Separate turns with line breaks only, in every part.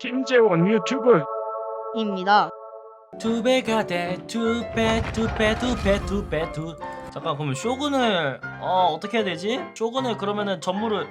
김재원 유튜브.
입니다.
두 배가 돼 두 배 두 배 두 배 두 배 두. 잠깐 그러면 쇼군을 어 어떻게 해야 되지? 쇼군을 그러면은 전무를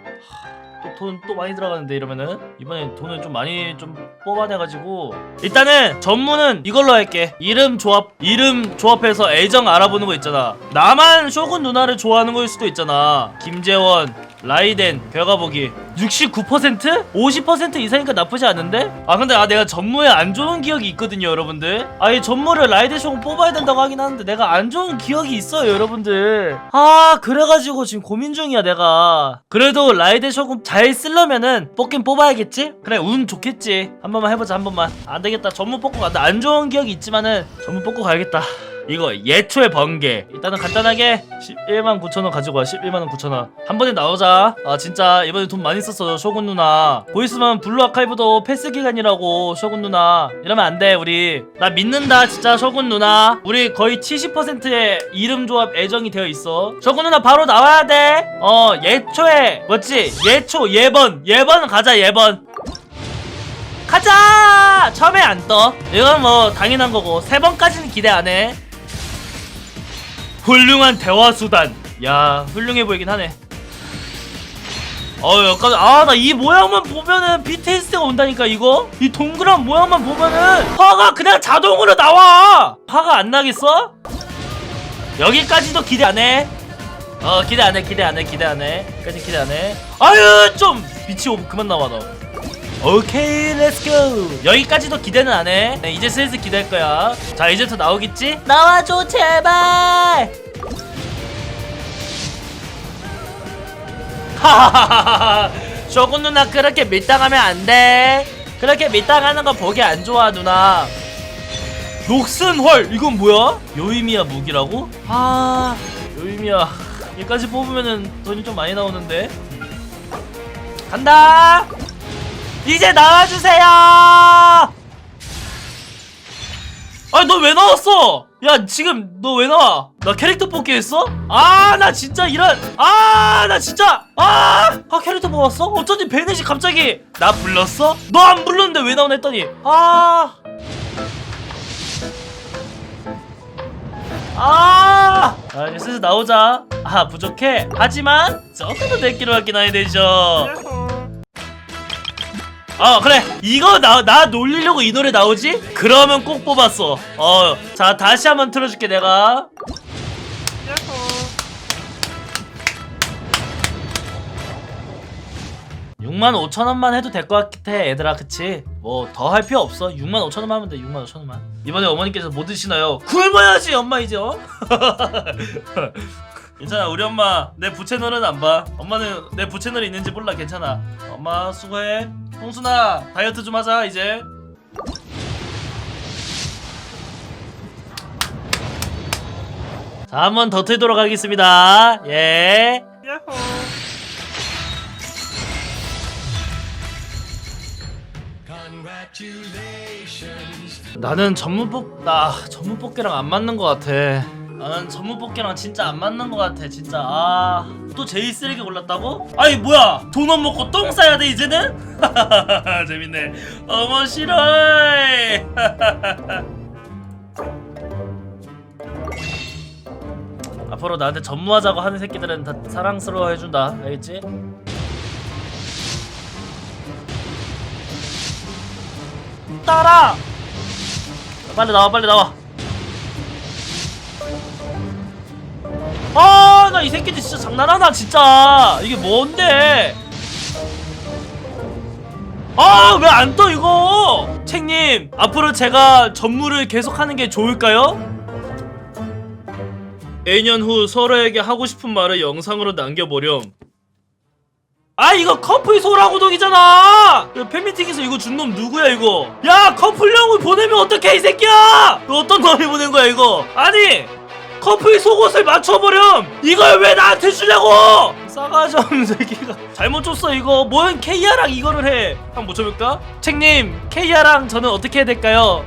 또돈또 많이 들어가는데 이러면은? 이번엔 돈을 좀 많이 좀 뽑아내가지고. 일단은 전무는 이걸로 할게. 이름 조합 이름 조합해서 애정 알아보는 거 있잖아. 나만 쇼군 누나를 좋아하는 거일 수도 있잖아. 김재원 라이덴 결과보기 69%? 50% 이상이니까 나쁘지 않은데? 아 근데 아 내가 전무에 안 좋은 기억이 있거든요 여러분들. 아이 전무를 라이덴 쇼군 뽑아야 된다고 하긴 하는데 내가 안 좋은 기억이 있어요 여러분들. 아 그래가지고 지금 고민 중이야 내가. 그래도 라이덴 쇼군 잘 쓰려면은 뽑긴 뽑아야겠지? 그래 운 좋겠지. 한 번만 해보자 한 번만. 안 되겠다. 전무 뽑고 간다. 안 좋은 기억이 있지만은 전무 뽑고 가야겠다 이거 예초의 번개. 일단은 간단하게 11만 9천원 가지고 와. 11만원 9천원. 한 번에 나오자. 아 진짜 이번에 돈 많이 썼어 쇼군 누나. 보이스만 블루 아카이브도 패스 기간이라고 쇼군 누나. 이러면 안 돼 우리. 나 믿는다 진짜 쇼군 누나. 우리 거의 70%의 이름 조합 애정이 되어 있어. 쇼군 누나 바로 나와야 돼어 예초에. 뭐지? 예초 예번. 예번 가자 예번. 가자! 처음에 안 떠. 이건 뭐 당연한 거고. 세 번까지는 기대 안 해. 훌륭한 대화 수단. 야, 훌륭해 보이긴 하네. 어, 약간 아, 나 이 모양만 보면은 BTS가 온다니까 이거. 이 동그란 모양만 보면은 화가 그냥 자동으로 나와. 화가 안 나겠어? 여기까지도 기대 안 해. 어, 기대 안 해. 기대 안 해. 기대 안 해. 까지 기대 안 해. 아유, 좀 미치고 그만 나와 너. 오케이 렛츠고 여기까지도 기대는 안해 네, 이제 슬슬 기대할 거야 자 이제부터 나오겠지? 나와줘 제발 하하하하 쇼군 누나 그렇게 밀당하면 안돼 그렇게 밀당하는 거 보기 안 좋아 누나 녹슨 헐 이건 뭐야? 요이미야 무기라고? 아 요이미야 여기까지 뽑으면은 돈이 좀 많이 나오는데 간다 이제 나와주세요! 아니 너 왜 나왔어? 야 지금 너 왜 나와? 나 캐릭터 뽑기 했어? 아 나 진짜 이런 아 나 진짜 아! 아 캐릭터 뽑았어? 어쩐지 베넷이 갑자기 나 불렀어? 너 안 불렀는데 왜 나오나 했더니 아 아! 아 이제 슬슬 나오자 아 부족해 하지만 더 내기로 하긴 해야 되죠 어 그래 이거 나, 나 놀리려고 이 노래 나오지? 그러면 꼭 뽑았어 어 자 다시 한번 틀어줄게 내가 육만 5천원만 해도 될 것 같아 얘들아 그치? 뭐 더 할 필요 없어 6만 5천원만 하면 돼 6만 5천원만 이번에 어머니께서 뭐 드시나요? 굶어야지 엄마 이제 어? 괜찮아 우리 엄마. 내 부채널은 안 봐. 엄마는 내 부채널이 있는지 몰라. 괜찮아. 엄마 수고해. 홍순아 다이어트 좀 하자 이제. 자 한 번 더 틀도록 하겠습니다. 예. 나는 전문 뽑, 나 전문 뽑기랑 안 맞는 것 같아. 나는 전문 뽑기랑 진짜 안 맞는 것 같아, 진짜. 아, 또 제일 쓰레기 골랐다고? 아니 뭐야? 돈안 먹고 똥 싸야 돼 이제는? 재밌네. 어머 싫어. 앞으로 나한테 전무하자고 하는 새끼들은 다 사랑스러워 해준다, 알겠지? 따라! 빨리 나와 빨리 나와 아 나 이 새끼들 진짜 장난하나 진짜. 이게 뭔데? 아 왜 안 떠 이거? 책님 앞으로 제가 전무를 계속하는 게 좋을까요? 1년 후 서로에게 하고 싶은 말을 영상으로 남겨보렴. 아 이거 커플 소라고동이잖아! 팬미팅에서 이거 준 놈 누구야 이거? 야 커플용을 보내면 어떡해 이 새끼야! 이거 어떤 놈이 보낸 거야 이거? 아니 커플 속옷을 맞춰버렴! 이걸 왜 나한테 주냐고! 싸가지 없는 새끼가. 잘못 줬어 이거. 뭔 케이아랑 이거를 해. 한번 못 쳐볼까? 책님 케이아랑 저는 어떻게 해야 될까요?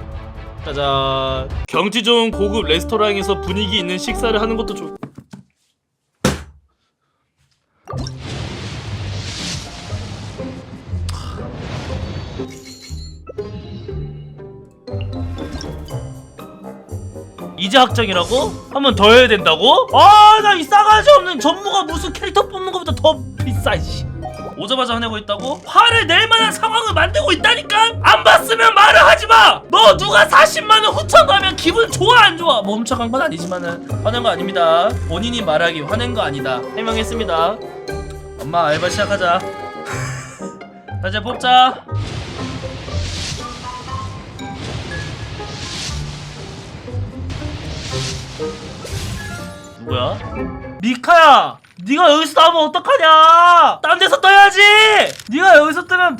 짜잔. 경치 좋은 고급 레스토랑에서 분위기 있는 식사를 하는 것도 좋 이제 확정이라고? 한 번 더 해야 된다고? 아 나 이 싸가지 없는 전무가 무슨 캐릭터 뽑는 것보다 더 비싸 씨 오자마자 화내고 있다고? 화를 낼 만한 상황을 만들고 있다니까? 안 봤으면 말을 하지 마! 너 누가 40만원 후천가면 기분 좋아 안 좋아? 뭐 훔쳐간 건 아니지만은 화낸 거 아닙니다 본인이 말하기 화낸 거 아니다 해명했습니다 엄마 알바 시작하자 자 이제 뽑자 누구야? 미카야! 네가 여기서 나오면 어떡하냐! 딴 데서 떠야지! 네가 여기서 뜨면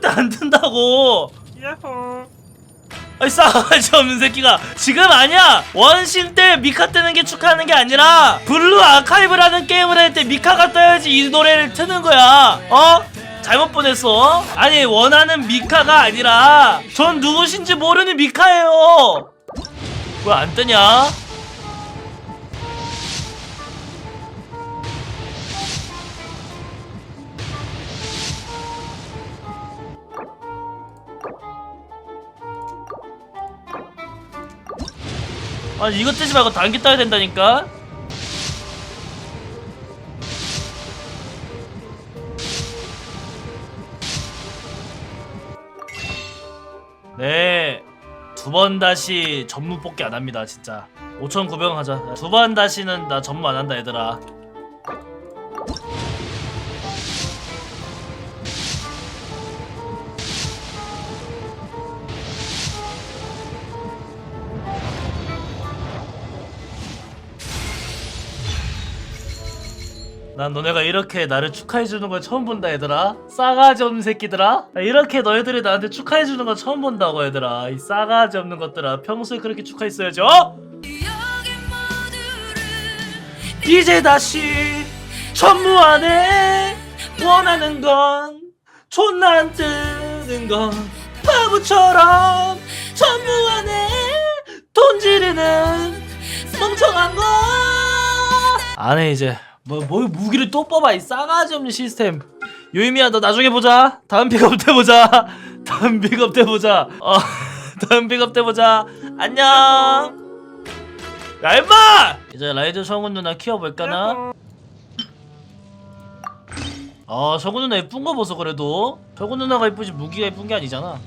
때안 뜬다고!
야호.
아이 싸가지 없는 새끼가 지금 아니야! 원신 때 미카 뜨는 게 축하하는 게 아니라 블루 아카이브라는 게임을 할 때 미카가 떠야지 이 노래를 트는 거야! 어? 잘못 보냈어? 아니 원하는 미카가 아니라 전 누구신지 모르는 미카예요! 왜 안 뜨냐? 아니 이거 뜨지 말고 단기 따야 된다니까? 네. 두 번 다시 전무 뽑기 안 합니다, 진짜. 5,900원 하자. 두 번 다시는 나 전무 안 한다, 얘들아. 난 너네가 이렇게 나를 축하해주는 걸 처음 본다 얘들아. 싸가지 없는 새끼들아. 나 이렇게 너희들이 나한테 축하해주는 거 처음 본다고 얘들아. 이 싸가지 없는 것들아. 평소에 그렇게 축하했어야죠 이제 다시 안에 원하는 건 존나 안 뜨는 건 바보처럼 안에 돈 지르는 멍청한 거. 안해 이제 뭐, 뭐 무기를 또 뽑아 이 싸가지 없는 시스템. 요이미야 너 나중에 보자. 다음 픽업 때 보자. 다음 픽업 때 보자. 어 다음 픽업 때 보자. 안녕. 야 임마! 이제 라이드 성훈 누나 키워볼까나? 아 성훈 누나 예쁜 거 보소 그래도. 성훈 누나가 예쁘지 무기가 예쁜 게 아니잖아